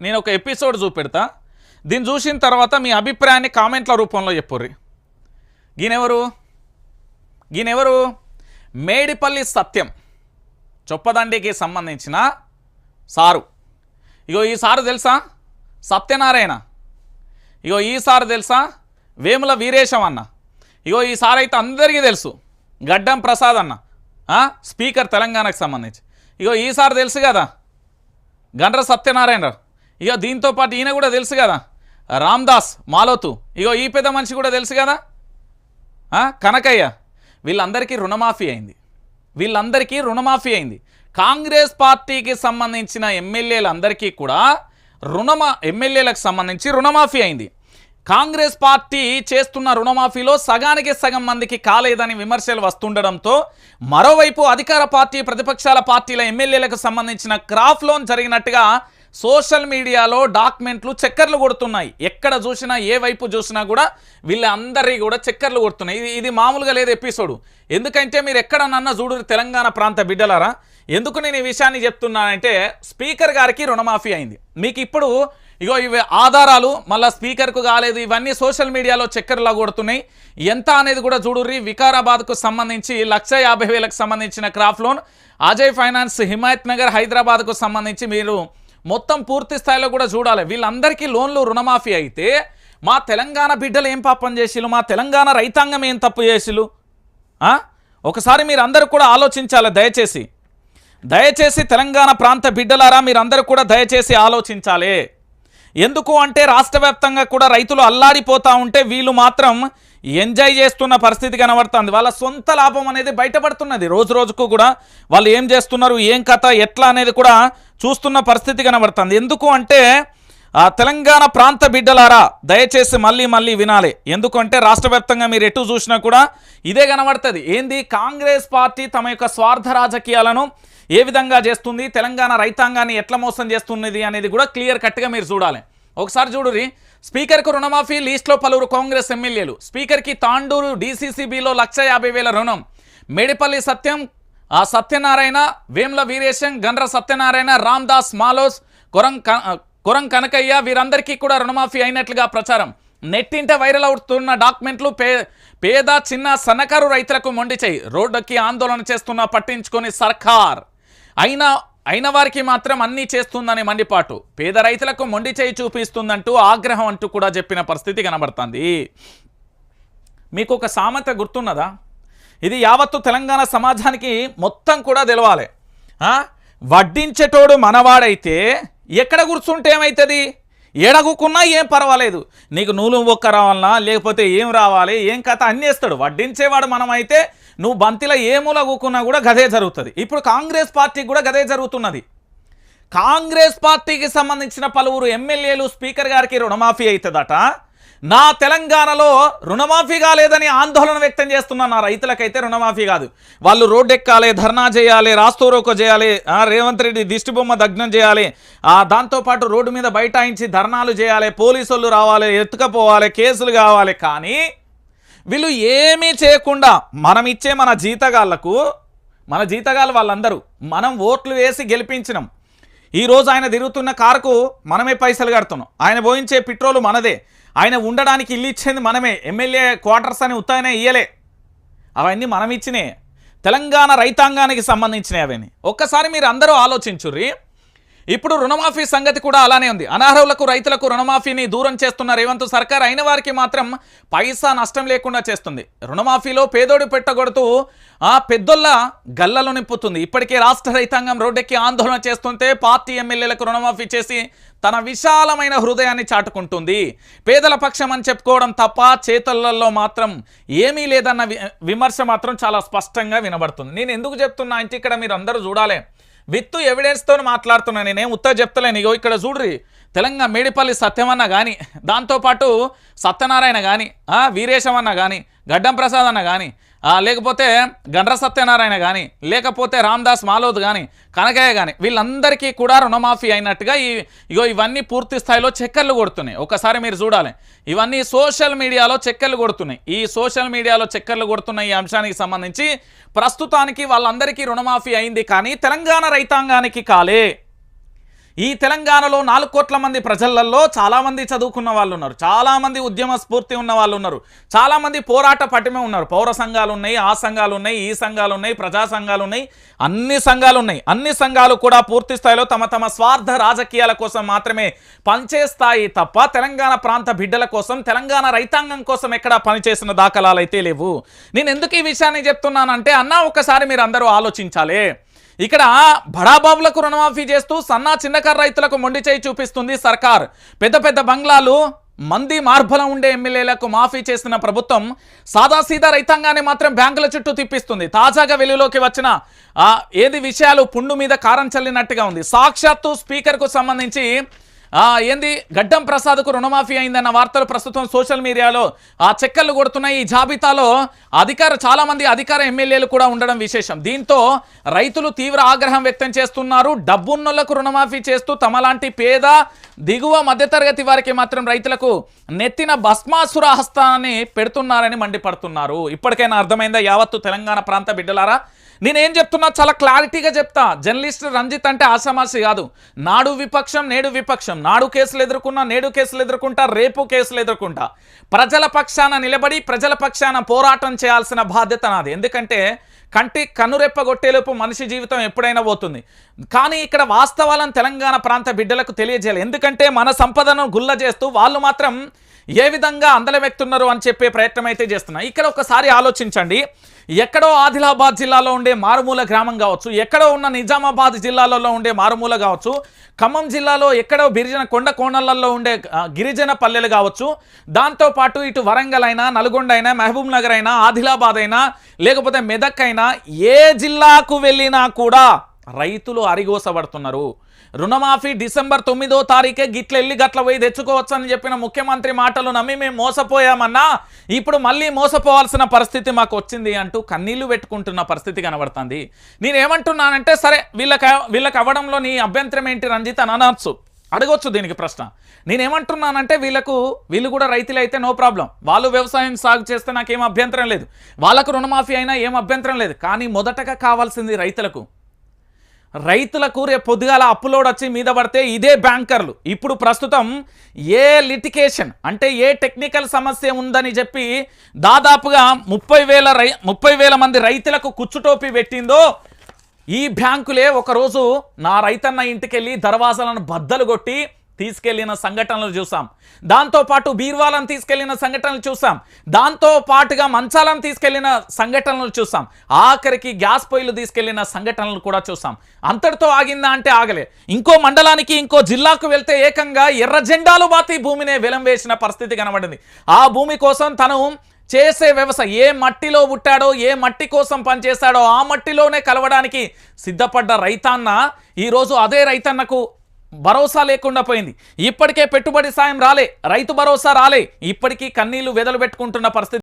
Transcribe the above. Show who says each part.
Speaker 1: నేను ఒక ఎపిసోడ్ చూపెడతా. దీన్ని చూసిన తర్వాత మీ అభిప్రాయాన్ని కామెంట్ల రూపంలో చెప్పుర్రి. గీనెవరు? గీనెవరు? మేడిపల్లి సత్యం. చొప్పదండికి సంబంధించిన సారు. ఇగో ఈ సారు తెలుసా? సత్యనారాయణ. ఇగో ఈ సారు తెలుసా? వేముల వీరేశం అన్న. ఇగో ఈ సార్ అయితే అందరికీ తెలుసు. గడ్డం ప్రసాద్ అన్న. ఆ? స్పీకర్ తెలంగాణకు సంబంధించి. ఇగో ఈ సార్ తెలుసు కదా? గండ్ర సత్యనారాయణ. ఇగో దీంతో పాటు ఈయన కూడా తెలుసు కదా. రామ్దాస్ మాలోతు. ఇగో ఈ పెద్ద మనిషి కూడా తెలుసు కదా. కనకయ్య. వీళ్ళందరికీ రుణమాఫీ అయింది. వీళ్ళందరికీ రుణమాఫీ అయింది. కాంగ్రెస్ పార్టీకి సంబంధించిన ఎమ్మెల్యేలందరికీ కూడా రుణమా ఎమ్మెల్యేలకు సంబంధించి రుణమాఫీ అయింది. కాంగ్రెస్ పార్టీ చేస్తున్న రుణమాఫీలో సగానికి సగం మందికి కాలేదని విమర్శలు వస్తుండడంతో మరోవైపు అధికార పార్టీ ప్రతిపక్షాల పార్టీల ఎమ్మెల్యేలకు సంబంధించిన క్రాఫ్ లోన్ జరిగినట్టుగా సోషల్ మీడియాలో డాక్యుమెంట్లు చక్కర్లు కొడుతున్నాయి. ఎక్కడ చూసినా ఏ వైపు చూసినా కూడా వీళ్ళందరి కూడా చక్కర్లు కొడుతున్నాయి. ఇది ఇది మామూలుగా లేదు ఎపిసోడ్. ఎందుకంటే మీరు ఎక్కడనన్నా చూడరు చూడు తెలంగాణ ప్రాంత బిడ్డలారా? ఎందుకు నేను ఈ విషయాన్ని చెప్తున్నానంటే స్పీకర్ గారికి రుణమాఫీ అయింది. మీకు ఇప్పుడు ఇగో ఇవి ఆధారాలు మళ్ళీ స్పీకర్కు కాలేదు ఇవన్నీ సోషల్ మీడియాలో చక్కెరలా కొడుతున్నాయి. ఎంత అనేది కూడా చూడుర్రి వికారాబాద్కు సంబంధించి లక్ష యాభై వేలకు సంబంధించిన crop loan Ajay finance Himayat Nagar హైదరాబాద్కు సంబంధించి మీరు మొత్తం పూర్తి స్థాయిలో కూడా చూడాలి. వీళ్ళందరికీ లోన్లు రుణమాఫీ అయితే మా తెలంగాణ బిడ్డలు ఏం పాపం చేసిలు మా తెలంగాణ రైతాంగం ఏం తప్పు చేసిలు ఒకసారి మీరు అందరూ కూడా ఆలోచించాలి దయచేసి. దయచేసి తెలంగాణ ప్రాంత బిడ్డలారా మీరందరూ కూడా దయచేసి ఆలోచించాలి. ఎందుకు అంటే రాష్ట్ర కూడా రైతులు అల్లాడిపోతూ ఉంటే వీళ్ళు మాత్రం ఎంజాయ్ చేస్తున్న పరిస్థితి కనబడుతుంది. వాళ్ళ సొంత లాభం అనేది బయటపడుతున్నది. రోజు రోజుకు కూడా వాళ్ళు ఏం చేస్తున్నారు ఏం కథ ఎట్లా అనేది కూడా చూస్తున్న పరిస్థితి కనబడుతుంది. ఎందుకు అంటే ఆ తెలంగాణ ప్రాంత బిడ్డలారా దయచేసి మళ్ళీ మళ్ళీ వినాలి. ఎందుకంటే రాష్ట్ర వ్యాప్తంగా మీరు ఎటు చూసినా కూడా ఇదే కనబడుతుంది. ఏంది? కాంగ్రెస్ పార్టీ తమ యొక్క స్వార్థ రాజకీయాలను ఏ విధంగా చేస్తుంది తెలంగాణ రైతాంగాన్ని ఎట్లా మోసం చేస్తున్నది అనేది కూడా క్లియర్ కట్గా మీరు చూడాలి. ఒకసారి చూడురి స్పీకర్కు రుణమాఫీ లీస్ట్లో పలువురు కాంగ్రెస్ ఎమ్మెల్యేలు. స్పీకర్కి తాండూరు డీసీసీబీలో లక్ష యాభై వేల రుణం. మేడిపల్లి సత్యం ఆ సత్యనారాయణ వేమ్ల వీరేశం గండ్ర సత్యనారాయణ రామ్దాస్ మాలోస్ కొరం కొరం కనకయ్య వీరందరికీ కూడా రుణమాఫీ అయినట్లుగా ప్రచారం. నెట్టింట వైరల్ అవుతున్న డాక్యుమెంట్లు పే పేద చిన్న సన్నకారు రైతులకు మొండిచేయి. రోడ్డుకి ఆందోళన చేస్తున్న పట్టించుకొని సర్కార్. అయినా అయిన వారికి మాత్రం అన్నీ చేస్తుందనే మండిపాటు. పేద రైతులకు మొండి చేయి చూపిస్తుందంటూ ఆగ్రహం అంటూ కూడా చెప్పిన పరిస్థితి కనబడుతుంది. మీకు ఒక సామెత గుర్తున్నదా? ఇది యావత్తు తెలంగాణ సమాజానికి మొత్తం కూడా తెలవాలి. వడ్డించేటోడు మనవాడైతే ఎక్కడ కూర్చుంటే ఏమవుతుంది ఎడగుకున్నా ఏం పర్వాలేదు. నీకు నూలు ఒక్క రావాలన్నా లేకపోతే ఏం రావాలి? ఏం కథ? అన్నీ వేస్తాడు. వడ్డించేవాడు మనమైతే నువ్వు బంతిలో ఏ మూల కూకున్నా కూడా గదే జరుగుతుంది. ఇప్పుడు కాంగ్రెస్ పార్టీకి కూడా గదే జరుగుతున్నది. కాంగ్రెస్ పార్టీకి సంబంధించిన పలువురు ఎమ్మెల్యేలు స్పీకర్ గారికి రుణమాఫీ అవుతుందట నా తెలంగాణలో రుణమాఫీ కాలేదని ఆందోళన వ్యక్తం చేస్తున్న నా రైతులకైతే రుణమాఫీ కాదు. వాళ్ళు రోడ్డు ఎక్కాలి ధర్నా చేయాలి రాస్తోరోకో చేయాలి రేవంత్ రెడ్డి దిష్టిబొమ్మ దగ్నం చేయాలి దాంతోపాటు రోడ్డు మీద బైఠాయించి ధర్నాలు చేయాలి పోలీసులు రావాలి ఎత్తుకపోవాలి కేసులు కావాలి కానీ వీళ్ళు ఏమీ చేయకుండా మనం ఇచ్చే మన జీతగాళ్ళకు మన జీతగాళ్ళు వాళ్ళందరూ మనం ఓట్లు వేసి గెలిపించినాం. ఈరోజు ఆయన తిరుగుతున్న కారుకు మనమే పైసలు కడుతున్నాం. ఆయన పోయించే పెట్రోలు మనదే. ఆయన ఉండడానికి ఇల్లు ఇచ్చేది మనమే. ఎమ్మెల్యే క్వార్టర్స్ అని ఉత్తాయనే ఇయ్యలే. అవన్నీ మనం ఇచ్చినాయి తెలంగాణ రైతాంగానికి సంబంధించినవి అవన్నీ. ఒక్కసారి మీరు అందరూ ఆలోచించుర్రీ. ఇప్పుడు రుణమాఫీ సంగతి కూడా అలానే ఉంది. అనర్హులకు రైతులకు రుణమాఫీని దూరం చేస్తున్న రేవంత్ సర్కార్ అయిన వారికి మాత్రం పైసా నష్టం లేకుండా చేస్తుంది. రుణమాఫీలో పేదోడు పెట్టగొడుతూ ఆ పెద్దొల్ల గల్లలు నింపుతుంది. ఇప్పటికే రాష్ట్ర రైతాంగం రోడ్డెక్కి ఆందోళన చేస్తుంటే పార్టీ ఎమ్మెల్యేలకు రుణమాఫీ చేసి తన విశాలమైన హృదయాన్ని చాటుకుంటుంది. పేదల పక్షం అని చెప్పుకోవడం తప్ప చేతులలో మాత్రం ఏమీ లేదన్న వి- విమర్శ మాత్రం చాలా స్పష్టంగా వినబడుతుంది. నేను ఎందుకు చెప్తున్నా అంటే ఇక్కడ మీరు అందరూ చూడాలి. విత్ ఎవిడెన్స్తో మాట్లాడుతున్నాను నేనేం ఉత్తర చెప్తలేను. ఇగో ఇక్కడ చూడ్రి. తెలంగాణ మేడిపల్లి సత్యమన్న కానీ దాంతోపాటు సత్యనారాయణ కానీ వీరేశం అన్న కానీ గడ్డం ప్రసాద్ అన్న కానీ లేకపోతే గండ్ర సత్యనారాయణ కానీ లేకపోతే రామ్దాస్ మాలోద్ కానీ కనకయ్య కానీ వీళ్ళందరికీ కూడా రుణమాఫీ అయినట్టుగా ఈ ఇగో ఇవన్నీ పూర్తి స్థాయిలో చక్కర్లు కొడుతున్నాయి. ఒకసారి మీరు చూడాలి. ఇవన్నీ సోషల్ మీడియాలో చక్కర్లు కొడుతున్నాయి. ఈ సోషల్ మీడియాలో చక్కర్లు కొడుతున్న ఈ అంశానికి సంబంధించి ప్రస్తుతానికి వాళ్ళందరికీ రుణమాఫీ అయింది కానీ తెలంగాణ రైతాంగానికి కాలే. ఈ తెలంగాణలో నాలుగు కోట్ల మంది ప్రజలలో చాలామంది చదువుకున్న వాళ్ళు ఉన్నారు చాలామంది ఉద్యమ స్ఫూర్తి ఉన్న వాళ్ళు ఉన్నారు చాలామంది పోరాట పటిమే ఉన్నారు. పౌర సంఘాలు ఉన్నాయి ఆ సంఘాలు ఉన్నాయి ఈ సంఘాలు ఉన్నాయి ప్రజా సంఘాలు ఉన్నాయి అన్ని సంఘాలు ఉన్నాయి. అన్ని సంఘాలు కూడా పూర్తి స్థాయిలో తమ తమ స్వార్థ రాజకీయాల కోసం మాత్రమే పనిచేస్తాయి తప్ప తెలంగాణ ప్రాంత బిడ్డల కోసం తెలంగాణ రైతాంగం కోసం ఎక్కడా పనిచేసిన దాఖలాలు అయితే లేవు. నేను ఎందుకు ఈ విషయాన్ని చెప్తున్నానంటే అన్నా ఒకసారి మీరు అందరూ ఆలోచించాలి. ఇక్కడ బడాబాబులకు రుణమాఫీ చేస్తూ సన్నా చిన్నకారు రైతులకు మొండి చేయి చూపిస్తుంది సర్కార్. పెద్ద పెద్ద బంగ్లాలు మంది మార్బలం ఉండే ఎమ్మెల్యేలకు మాఫీ చేసిన ప్రభుత్వం సాదాసీదా రైతాంగాన్ని మాత్రం బ్యాంకుల చుట్టూ తిప్పిస్తుంది. తాజాగా వెలుగులోకి వచ్చిన ఏది విషయాలు పుండు మీద కారం చల్లినట్టుగా ఉంది. సాక్షాత్తు స్పీకర్కు సంబంధించి ఏంది? గడ్డం ప్రసాద్కు రుణమాఫీ అయిందన్న వార్తలు ప్రస్తుతం సోషల్ మీడియాలో. ఆ చెక్కర్లు కొడుతున్నాయి. ఈ జాబితాలో అధికార చాలామంది అధికార ఎమ్మెల్యేలు కూడా ఉండడం విశేషం. దీంతో రైతులు తీవ్ర ఆగ్రహం వ్యక్తం చేస్తున్నారు. డబ్బున్నోళ్ళకు రుణమాఫీ చేస్తూ తమలాంటి పేద దిగువ మధ్యతరగతి వారికి మాత్రం రైతులకు నెత్తిన భస్మాసుర హస్తాన్ని పెడుతున్నారని మండిపడుతున్నారు. ఇప్పటికైనా అర్థమైందా? యావత్తు తెలంగాణ ప్రాంత బిడ్డలారా నేనేం చెప్తున్నా చాలా క్లారిటీగా చెప్తా. జర్నలిస్ట్ రంజిత్ అంటే ఆషామాషి కాదు. నాడు విపక్షం నేడు విపక్షం. నాడు కేసులు ఎదుర్కొన్నా నేడు కేసులు ఎదుర్కొంటా రేపు కేసులు ఎదుర్కొంటా. ప్రజల పక్షాన నిలబడి ప్రజల పక్షాన పోరాటం చేయాల్సిన బాధ్యత నాది. ఎందుకంటే కంటి కనురెప్పగొట్టేలోపు మనిషి జీవితం ఎప్పుడైనా పోతుంది. కానీ ఇక్కడ వాస్తవాలను తెలంగాణ ప్రాంత బిడ్డలకు తెలియజేయాలి. ఎందుకంటే మన సంపదను గుల్ల చేస్తూ వాళ్ళు మాత్రం ఏ విధంగా అందలమెక్తున్నారు అని చెప్పే ప్రయత్నం అయితే చేస్తున్నాయి ఇక్కడ ఒకసారి ఆలోచించండి. ఎక్కడో ఆదిలాబాద్ జిల్లాలో ఉండే మారుమూల గ్రామం కావచ్చు ఎక్కడో ఉన్న నిజామాబాద్ జిల్లాలలో ఉండే మారుమూల కావచ్చు ఖమ్మం జిల్లాలో ఎక్కడో గిరిజన కొండ కోణలలో ఉండే గిరిజన పల్లెలు కావచ్చు దాంతోపాటు ఇటు వరంగల్ అయినా నల్గొండ అయినా మహబూబ్ నగర్ అయినా ఆదిలాబాద్ అయినా లేకపోతే మెదక్ అయినా ఏ జిల్లాకు వెళ్ళినా కూడా రైతులు అరిగోసబడుతున్నారు. రుణమాఫీ డిసెంబర్ తొమ్మిదో తారీఖే గిట్లెళ్ళి గట్ల పోయి తెచ్చుకోవచ్చని చెప్పిన ముఖ్యమంత్రి మాటలు నమ్మి మేము మోసపోయామన్నా ఇప్పుడు మళ్ళీ మోసపోవాల్సిన పరిస్థితి మాకు వచ్చింది అంటూ కన్నీళ్ళు పెట్టుకుంటున్న పరిస్థితి కనబడుతుంది. నేనేమంటున్నానంటే సరే వీళ్ళకి వీళ్ళకి అవ్వడంలో నీ అభ్యంతరం ఏంటి రంజిత్ అని అనొచ్చు. అడగొచ్చు దీనికి ప్రశ్న. నేనేమంటున్నానంటే వీళ్ళకు వీళ్ళు కూడా రైతులు అయితే నో ప్రాబ్లం. వాళ్ళు వ్యవసాయం సాగు చేస్తే నాకేం అభ్యంతరం లేదు. వాళ్ళకు రుణమాఫీ అయినా ఏం అభ్యంతరం లేదు. కానీ మొదటగా కావాల్సింది రైతులకు. రైతులకు రేపు పొద్దుగాల అప్పులోడ్ వచ్చి మీద పడితే ఇదే బ్యాంకర్లు. ఇప్పుడు ప్రస్తుతం ఏ లిటికేషన్ అంటే ఏ టెక్నికల్ సమస్య ఉందని చెప్పి దాదాపుగా ముప్పై వేల రై ముప్పై వేల మంది రైతులకు కుచ్చుటోపి పెట్టిందో ఈ బ్యాంకులే ఒకరోజు నా రైతన్న ఇంటికెళ్ళి దర్వాజాలను బద్దలు కొట్టి తీసుకెళ్ళిన సంఘటనలు చూసాం. దాంతో పాటు బీర్వాలను తీసుకెళ్ళిన సంఘటనలు చూసాం. దాంతో పాటుగా మంచాలను తీసుకెళ్ళిన సంఘటనలు చూసాం. ఆఖరికి గ్యాస్ పొయ్యిలు తీసుకెళ్ళిన సంఘటనలు కూడా చూసాం. అంతటితో ఆగిందా అంటే ఆగలే. ఇంకో మండలానికి ఇంకో జిల్లాకు వెళ్తే ఏకంగా ఎర్ర జెండాలు బాతి భూమినే వెలం వేసిన పరిస్థితి కనబడింది. ఆ భూమి కోసం తను చేసే వ్యవసాయం ఏ మట్టిలో పుట్టాడో ఏ మట్టి కోసం పనిచేశాడో ఆ మట్టిలోనే కలవడానికి సిద్ధపడ్డ రైతాన్న ఈరోజు అదే రైతన్నకు భరోసా లేకుండా పోయింది. ఇప్పటికే పెట్టుబడి సాయం రాలే. రైతు భరోసా రాలే. ఇప్పటికీ కన్నీళ్ళు వెదలు పెట్టుకుంటున్న పరిస్థితి